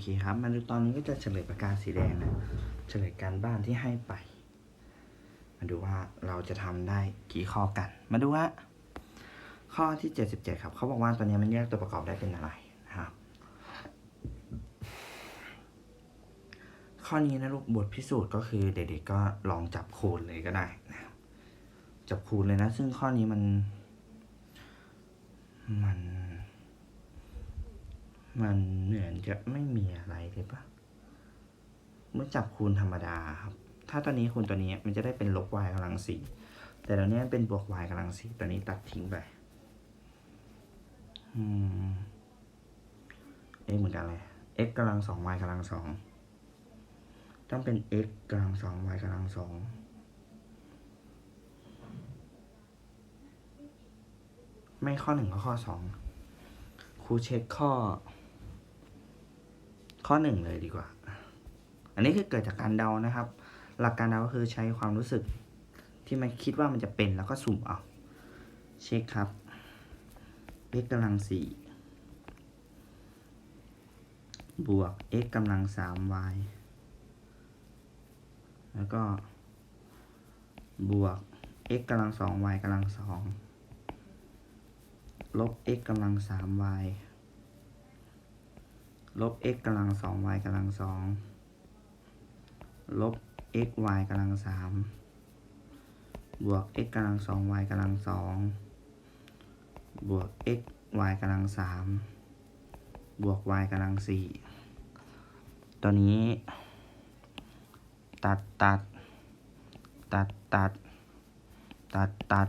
เคครับ มาดูตอนนี้ก็จะเฉลยประกาศสีแดงนะ เฉลยการบ้านที่ให้ไป มาดูว่าเราจะทำได้กี่ข้อกัน มาดูว่า ข้อที่เจ็ดสิบเจ็ดครับ เขาบอกว่าตอนนี้มันแยกตัวประกอบได้เป็นอะไรนะครับ ข้อนี้นะลูกบทพิสูจน์ก็คือเด็กๆก็ลองจับคูณเลยก็ได้นะจับคูณเลยนะ ซึ่งข้อนี้มัน มัน มันเหมือนจะไม่มีอะไรเลยปะเมื่อจับคูณธรรมดาครับ ถ้าตัวนี้คูณตัวนี้มันจะได้เป็นลบ y กำลังสี่แต่ตัวนี้เป็นบวก y กำลังสี่ตัวนี้ตัดทิ้งไปอืม x เหมือนกันเลย x กำลังสอง y กำลังสองต้องเป็น x กำลังสอง y กำลังสองไม่ข้อหนึ่งก็ข้อสองครูเช็คข้อ ข้อหนึ่งเลยดีกว่า อันนี้คือเกิดจากการเดานะครับ หลักการเดาก็คือใช้ความรู้สึกที่มันคิดว่ามันจะเป็นแล้วก็สุ่มเอาเช็คครับ x กำลังสี่บวก x กำลังสาม y แล้วก็ บวก x กำลังสอง y กำลังสองลบ x กำลังสาม y ลบ x กำลังสอง y กำลังสองลบ x y กำลังสามบวก x กำลังสอง y กำลังสองบวก x y กำลังสามบวก y กำลังสี่ตัวนี้ ตัดตัด ตัดตัด ตัดตัด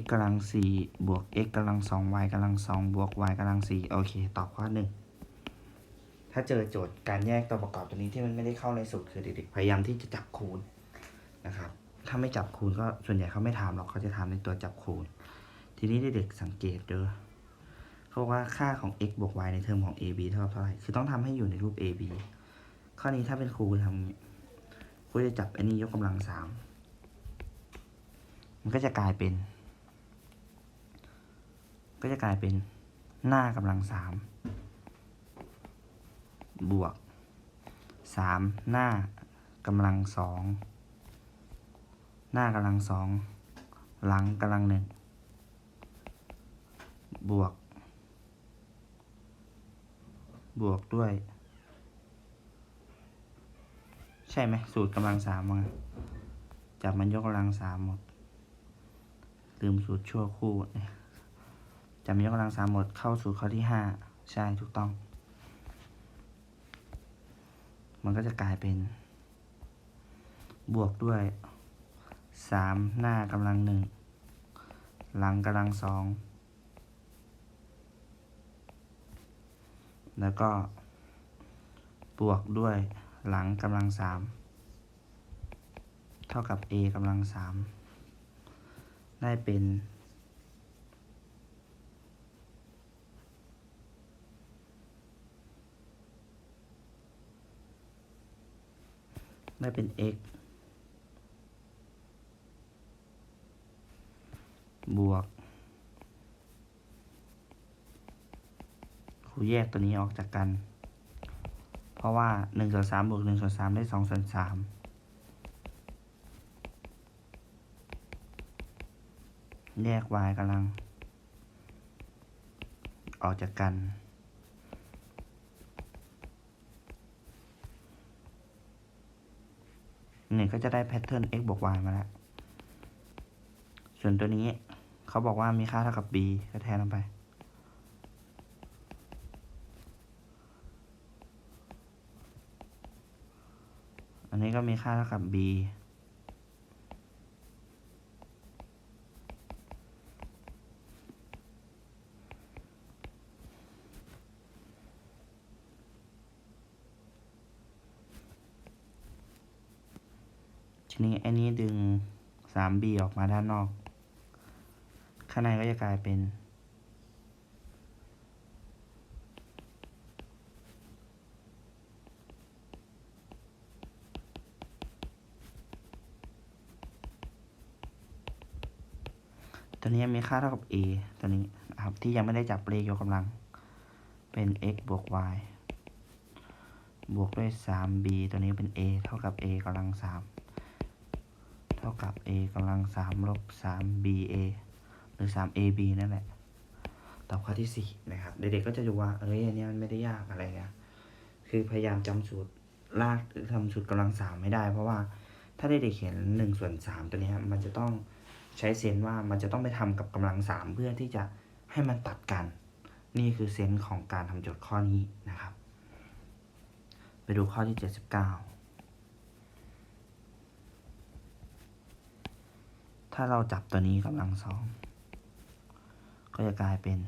x กำลังสี่บวก x กำลังสอง y กำลังสองบวก y กำลังสี่โอเค ตอบข้อหนึ่งถ้าเจอโจทย์การแยกตัวประกอบตัวนี้ที่มันไม่ได้เข้าในสูตรคือเด็กๆพยายามที่จะจับคูณนะครับ ถ้าไม่จับคูณก็ส่วนใหญ่เขาไม่ถามหรอกเขาจะถามในตัวจับคูณ ทีนี้เด็กๆสังเกตเด้อเขาบอกว่าค่าของ x บวก y ในเทอมของ ab เท่ากับเท่าไหร่คือต้องทำให้อยู่ในรูป ab ข้อนี้ถ้าเป็นครูทำอย่างนี้ครูจะจับอันนี้ยกกำลังสามมันก็จะกลายเป็น ก็จะกลายเป็นหน้ากำลังสามบวกสามหน้ากำลังสองหน้ากำลังสองหลังกำลังหนึ่งบวก บวกด้วย ใช่ไหมสูตรกำลังสามมาจับมันยกกำลังสามหมดลืมสูตรชั่วคู่เนี่ย จำยกกำลังสามหมดเข้าสู่ข้อที่ห้าใช่ถูกต้อง มันก็จะกลายเป็น บวกด้วยสามหน้ากำลังหนึ่งหลังกำลังสองแล้วก็ บวกด้วยหลังกำลังสามเท่ากับ a กำลังสามได้เป็น ได้เป็น x บวก ครูแยกตัวนี้ออกจากกัน เพราะว่าหนึ่งส่วนสามบวกหนึ่งส่วนสามได้สองส่วนสามแยก y กำลัง ออกจากกัน เนี่ย ก็จะได้แพทเทิร์น x บวก y มาแล้ว ส่วนตัวนี้เขาบอกว่ามีค่าเท่ากับ b ก็แทนลงไป อันนี้ก็มีค่าเท่ากับ b ทีนี้อันนี้ดึง 3b ออกมาด้านนอก ข้างในก็จะกลายเป็น ตัวนี้มีค่าเท่ากับ a ตัวนี้นะครับที่ยังไม่ได้จับเลขยกกำลัง เป็น x บวก y บวกด้วย 3b ตัวนี้เป็น a เท่ากับ a กำลัง 3 ท่ากับ a กำลัง3ลบ 3ba หรือ 3ab นั่นแหละ ตอบข้อที่4นะครับ เด็กๆก็จะดูว่า เอ้ยอันนี้มันไม่ได้ยากอะไรเงี้ยคือพยายามจำสูตรลากหรือทำสูตรกำลังสามไม่ได้ เพราะว่าถ้าเด็กๆเขียนหนึ่งส่วนสามตัวนี้มันจะต้องใช้เซนว่ามันจะต้องไปทำกับกำลังสามเพื่อที่จะให้มันตัดกัน นี่คือเซนของการทำโจทย์ข้อนี้นะครับ ไปดูข้อที่79 ถ้าเราจับตัวนี้กำลังสองก็จะกลายเป็น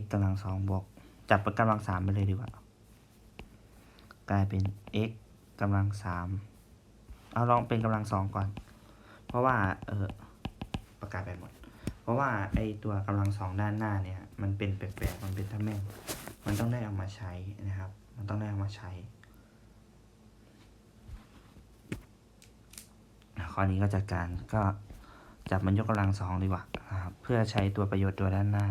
x กำลังสองบวกจับเป็นกำลังสามไปเลยดีกว่า กลายเป็น x กำลังสามเอาลองเป็นกำลังสองก่อน เพราะว่า เออประกาศไปหมด เพราะว่าไอตัวกำลังสองด้านหน้าเนี่ย มันเป็นแปลกๆมันเป็นถ้าแม่งมันต้องได้เอามาใช้นะครับ มันต้องได้เอามาใช้ ข้อนี้ก็จัดการก็จับมันยกกำลังสองดีกว่านะครับเพื่อใช้ตัวประโยชน์ตัวด้านหน้า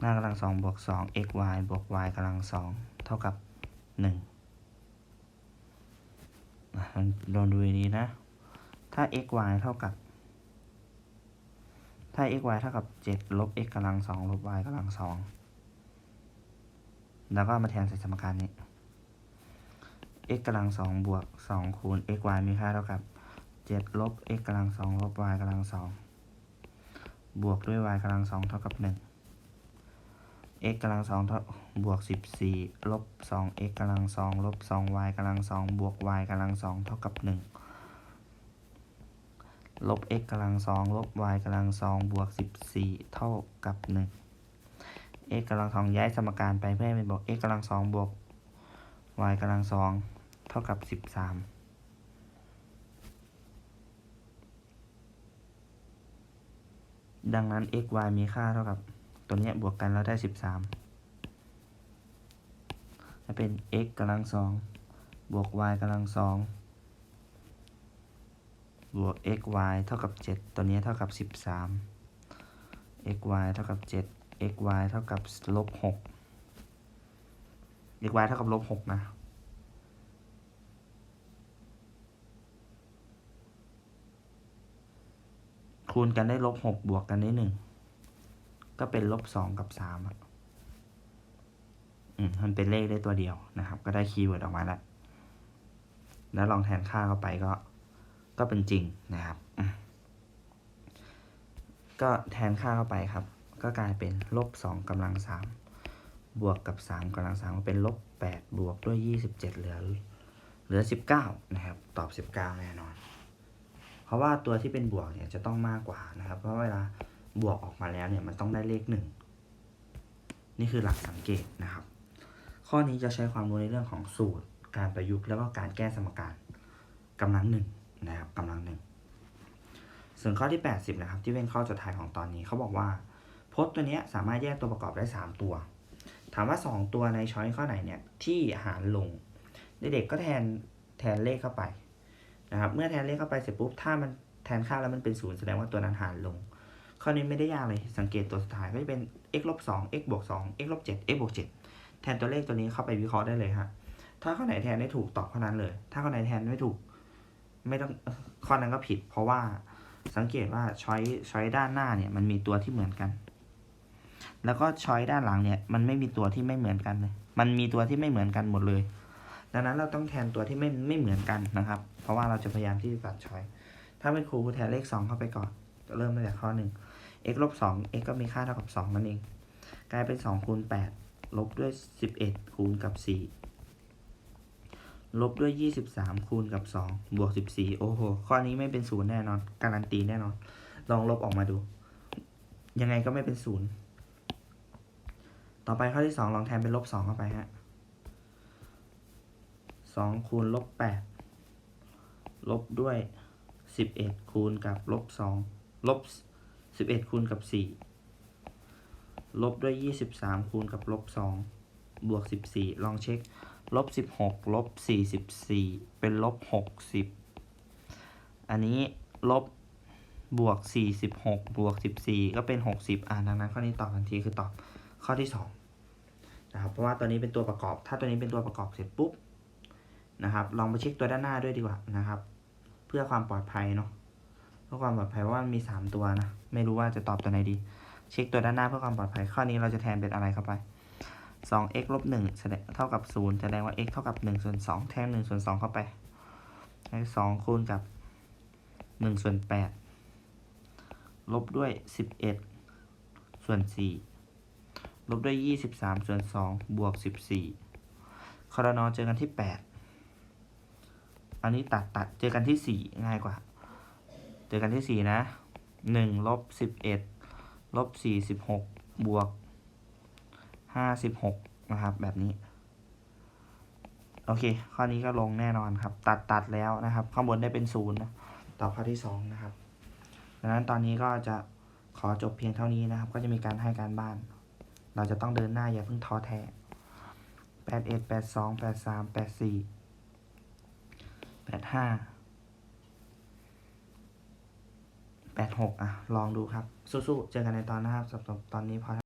หน้ากำลังสองบวกสอง x y บวก y กำลังสองเท่ากับหนึ่งลองดูนนี้นะ ถ้า x y เท่ากับ ถ้า x y เท่ากับเจ็ดลบ x กำลังสองลบ y กำลังสองแล้วก็มาแทนใส่สมการนี้ x กำลังสองบวกสองคูณ x y มีค่าเท่ากับ เจ็ดลบ x กำลังสองลบ y กำลังสองบวกด้วย y กำลังสองเท่ากับหนึ่ง x กำลังสองเท่าบวกสิบสี่ลบสอง x กำลังสองลบสอง y กำลังสองบวก y กำลังสองเท่ากับหนึ่งลบ x กำลังสองลบ y กำลังสองบวกสิบสี่เท่ากับหนึ่ง x กำลังสองย้ายสมการไปเพื่อให้เป็นบอก x กำลังสองบวก y กำลังสองเท่ากับสิบสาม ดังนั้น x y มีค่าเท่ากับ ตัวเนี้ยบวกกันแล้วได้สิบสามจะเป็น x กำลังสองบวก y กำลังสองบวก x y เท่ากับเจ็ดตัวเนี้ยเท่ากับสิบสาม x y เท่ากับเจ็ด x y เท่ากับลบหก x y เท่ากับลบหกนะ คูณกันได้ลบหกบวกกันได้หนึ่งก็เป็นลบสองกับสามอะอืมมันเป็นเลขได้ตัวเดียวนะครับ ก็ได้คีย์เวิร์ดออกมาแล้ว แล้วลองแทนค่าเข้าไปก็ ก็เป็นจริงนะครับ ก็แทนค่าเข้าไปครับ ก็กลายเป็นลบสองกำลังสามบวกกับสามกำลังสามก็เป็นลบแปดบวกด้วยยี่สิบเจ็ดเหลือ เหลือสิบเก้านะครับ ตอบสิบเก้าแน่นอน เพราะว่าตัวที่เป็นบวกเนี่ยจะต้องมากกว่านะครับ เพราะเวลาบวกออกมาแล้วเนี่ยมันต้องได้เลขหนึ่งนี่คือหลักสังเกตนะครับ ข้อนี้จะใช้ความรู้ในเรื่องของสูตร การประยุกต์แล้วก็การแก้สมการกำลังหนึ่งนะครับกำลังหนึ่งส่วนข้อที่ 80 นะครับ ที่เป็นข้อสุดท้ายของตอนนี้เขาบอกว่าพจน์ตัวนี้สามารถแยกตัวประกอบได้ 3 ตัว ถามว่า 2 ตัวในช้อยข้อไหนเนี่ยที่หารลง เด็กๆก็แทนแทนเลขเข้าไป นะครับ เมื่อแทนเลขเข้าไปเสร็จปุ๊บ ถ้ามันแทนค่าแล้วมันเป็นศูนย์แสดงว่าตัวนั้นหารลง ข้อนี้ไม่ได้ยากเลย สังเกตตัวสุดท้ายก็จะเป็น x ลบ2 x บวก2 x ลบ7 x บวก7แทนตัวเลขตัวนี้เข้าไปวิเคราะห์ได้เลยฮะ ถ้าข้อไหนแทนได้ถูกตอบข้อนั้นเลย ถ้าข้อไหนแทนไม่ถูก ไม่ต้อง ข้อนั้นก็ผิด เพราะว่าสังเกตว่าช้อยช้อยด้านหน้าเนี่ยมันมีตัวที่เหมือนกัน แล้วก็ช้อยด้านหลังเนี่ยมันไม่มีตัวที่ไม่เหมือนกันเลย มันมีตัวที่ไม่เหมือนกันหมดเลย ดังนั้นเราต้องแทนตัวที่ไม่ไม่เหมือนกันนะครับ เพราะว่าเราจะพยายามที่จะตัดช้อยถ้าเป็นครูแทนเลขสองเข้าไปก่อนจะเริ่มตั้งแต่ข้อหนึ่ง x ลบสอง x ก็มีค่าเท่ากับสองนั่นเอง กลายเป็นสองคูณแปดลบด้วยสิบเอ็ดคูณกับสี่ลบด้วยยี่สิบสามคูณกับสองบวกสิบสี่โอ้โห ข้อนี้ไม่เป็นศูนย์แน่นอน การันตีแน่นอน ลองลบออกมาดู ยังไงก็ไม่เป็นศูนย์ ต่อไปข้อที่สองลองแทนเป็นลบสองเข้าไปฮะ องคูณลบแปดลบด้วยสิบเอ็ดคูณกับลบสองลบสิบเอ็ดคูณกับสี่ลบด้วยยี่สิบสามคูณกับลบสองบวกสิบสี่ลองเช็คลบสิบหกลบสี่สิบสี่เป็นลบหกสิบอันนี้ลบบวกสี่สิบหกบวกสิบสี่ก็เป็นหกสิบอ่าดังนั้นข้อนี้ตอบทันทีคือตอบข้อที่สองนะครับเพราะว่าตัวนี้เป็นตัวประกอบ ถ้าตัวนี้เป็นตัวประกอบเสร็จปุ๊บ นะครับ ลองไปเช็คตัวด้านหน้าด้วยดีกว่านะครับ เพื่อความปลอดภัยเนาะเพื่อความปลอดภัยเพราะว่ามันมีสามตัวนะ ไม่รู้ว่าจะตอบตัวไหนดี เช็คตัวด้านหน้าเพื่อความปลอดภัย ข้อนี้เราจะแทนเป็นอะไรเข้าไป 2 x ลบ1แสดงเท่ากับ 0 แสดงว่า x เท่ากับ1ส่วน2แทน1ส่วน2เข้าไปให้2คูณกับ1ส่วน8ลบด้วย 11 ส่วน 4 ลบด้วย 23 ส่วน 2 บวก 14คอรนอเจอกันที่ 8 อันนี้ตัดตัดเจอกันที่4ง่ายกว่า เจอกันที่4นะ1ลบ11ลบ46บหกบวก56นะครับ แบบนี้ โอเค ข้อนี้ก็ลงแน่นอนครับ ตัดตัดแล้วนะครับ ข้างบนได้เป็นศูนย์นะต่อข้อที่2นะครับดังนั้นตอนนี้ก็จะขอจบเพียงเท่านี้นะครับ ก็จะมีการให้การบ้าน เราจะต้องเดินหน้าอย่าเพิ่งท้อแท้แปดเอ็ดแปดสองแปดสามแปดสี่ 81 82 83 84 85 86อะ ลองดูครับ สู้ๆ เจอกันในตอนหน้าครับสำหรับตอนนี้พอ